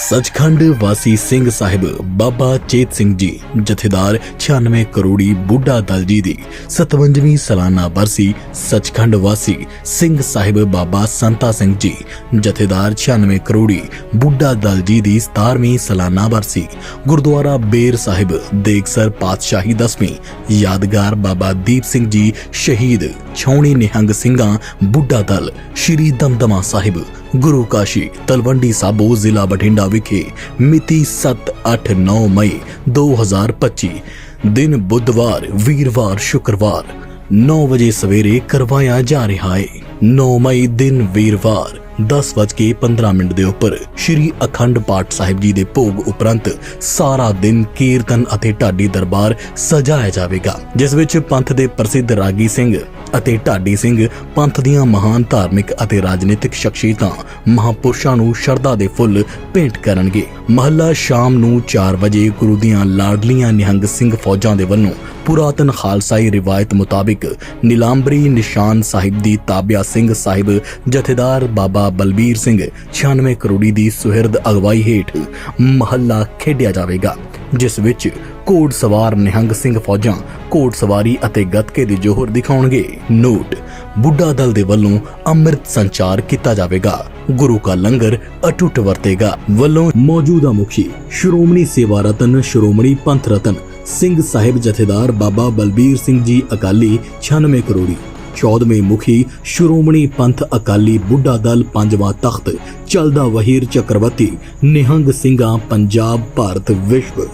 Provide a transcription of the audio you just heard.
ਸਚਖੰਡ ਵਾਸੀ ਸਿੰਘ ਸਾਹਿਬ ਬਾਬਾ ਚੇਤ ਸਿੰਘ ਜੀ ਜਥੇਦਾਰ 96 ਕਰੋੜੀ ਬੁੱਢਾ ਦਲ ਜੀ ਦੀ 57ਵੀਂ ਸਾਲਾਨਾ ਬਰਸੀ ਸਚਖੰਡ ਵਾਸੀ ਸਿੰਘ ਸਾਹਿਬ ਬਾਬਾ ਸੰਤਾ ਸਿੰਘ ਜੀ ਜਥੇਦਾਰ 96 ਕਰੋੜੀ ਬੁੱਢਾ ਦਲ ਜੀ ਦੀ 17ਵੀਂ ਸਾਲਾਨਾ ਬਰਸੀ ਗੁਰਦੁਆਰਾ ਬੇਰ ਸਾਹਿਬ ਦੇਖਸਰ ਪਾਤਸ਼ਾਹੀ ਦਸਵੀਂ ਯਾਦਗਾਰ ਬਾਬਾ ਦੀਪ ਸਿੰਘ ਜੀ ਸ਼ਹੀਦ ਛਾਉਣੀ ਨਿਹੰਗ ਸਿੰਘਾਂ ਬੁੱਢਾ ਦਲ ਸ਼੍ਰੀ ਦਮਦਮਾ ਸਾਹਿਬ ਗੁਰੂ ਕਾਸ਼ੀ, ਤਲਵੰਡੀ ਸਾਬੋ, ਜ਼ਿਲ੍ਹਾ ਬਠਿੰਡਾ ਵਿਖੇ ਮਿਤੀ 7-8-9 ਮਈ 2025 ਦਿਨ ਬੁੱਧਵਾਰ, ਵੀਰਵਾਰ, ਸ਼ੁੱਕਰਵਾਰ 9 ਵਜੇ ਸਵੇਰੇ ਕਰਵਾਇਆ ਜਾ ਰਿਹਾ ਹੈ 9 ਮਈ ਦਿਨ ਵੀਰਵਾਰ 10:15 ਮਿੰਟ ਦੇ ਉੱਪਰ ਸ਼੍ਰੀ ਅਖੰਡ ਪਾਠ ਸਾਹਿਬ ਜੀ ਦੇ ਭੋਗ ਉਪਰੰਤ ਸਾਰਾ ਦਿਨ ਕੀਰਤਨ ਅਤੇ ਢਾਡੀ ਦਰਬਾਰ ਸਜਾਇਆ ਜਾਵੇਗਾ, ਜਿਸ ਵਿੱਚ ਪੰਥ ਦੇ ਪ੍ਰਸਿੱਧ ਰਾਗੀ ਸਿੰਘ ਅਤੇ ਢਾਡੀ ਸਿੰਘ ਪੰਥ ਦੀਆਂ ਮਹਾਨ ਧਾਰਮਿਕ ਅਤੇ ਰਾਜਨੀਤਿਕ ਸ਼ਖਸੀਅਤਾਂ ਮਹਾਪੁਰਸ਼ਾਂ ਨੂੰ ਸ਼ਰਧਾ ਦੇ ਫੁੱਲ ਭੇਂਟ ਕਰਨਗੇ। ਮਹੱਲਾ ਸ਼ਾਮ ਨੂੰ 4 ਵਜੇ ਗੁਰੂ ਦੀਆਂ ਲਾਡਲੀਆਂ ਨਿਹੰਗ ਸਿੰਘ ਫੌਜਾਂ ਦੇ ਵੱਲੋਂ ਪੁਰਾਤਨ ਖਾਲਸਾਈ ਰਿਵਾਇਤ ਮੁਤਾਬਿਕ ਨਿਲਾਂਬਰੀ ਨਿਸ਼ਾਨ ਸਾਹਿਬ ਦੀ ਤਾਬਿਆ ਸਿੰਘ ਸਾਹਿਬ ਜਥੇਦਾਰ ਬਾਬਾ ਬਲਬੀਰ ਸਿੰਘ 96 ਕਰੋੜੀ ਦੀ ਸੁਹਿਰਦ ਅਗਵਾਈ ਹੇਠ ਮਹੱਲਾ ਖੇਡਿਆ ਜਾਵੇਗਾ, ਜਿਸ ਵਿੱਚ ਘੋੜ ਸਵਾਰ ਨਿਹੰਗ ਸਿੰਘ ਫੌਜਾਂ ਘੋੜ ਸਵਾਰੀ ਅਤੇ ਗੱਤਕੇ ਦੇ ਜੋਹਰ ਦਿਖਾਉਣਗੇ। ਨੋਟ, ਬੁੱਢਾ ਦਲ ਦੇ ਵੱਲੋਂ ਅੰਮ੍ਰਿਤ ਸੰਚਾਰ ਕੀਤਾ ਜਾਵੇਗਾ। ਗੁਰੂ ਕਾ ਲੰਗਰ ਅਟੁੱਟ ਵਰਤੇਗਾ। ਵੱਲੋਂ ਮੌਜੂਦਾ ਮੁਖੀ ਸ਼੍ਰੋਮਣੀ ਸੇਵਾ ਰਤਨ ਸ਼੍ਰੋਮਣੀ ਪੰਥ ਰਤਨ ਸਿੰਘ ਸਾਹਿਬ ਜਥੇਦਾਰ ਬਾਬਾ ਬਲਬੀਰ ਸਿੰਘ ਜੀ ਅਕਾਲੀ 96 ਕਰੋੜੀ। 14ਵੇਂ ਮੁਖੀ ਸ਼੍ਰੋਮਣੀ ਪੰਥ ਅਕਾਲੀ ਬੁੱਢਾ ਦਲ ਪੰਜਵਾਂ ਤਖਤ, ਚਲਦਾ ਵਹੀਰ ਚੱਕਰਵਰਤੀ ਨਿਹੰਗ ਸਿੰਘਾਂ, ਪੰਜਾਬ, ਭਾਰਤ, ਵਿਸ਼ਵ।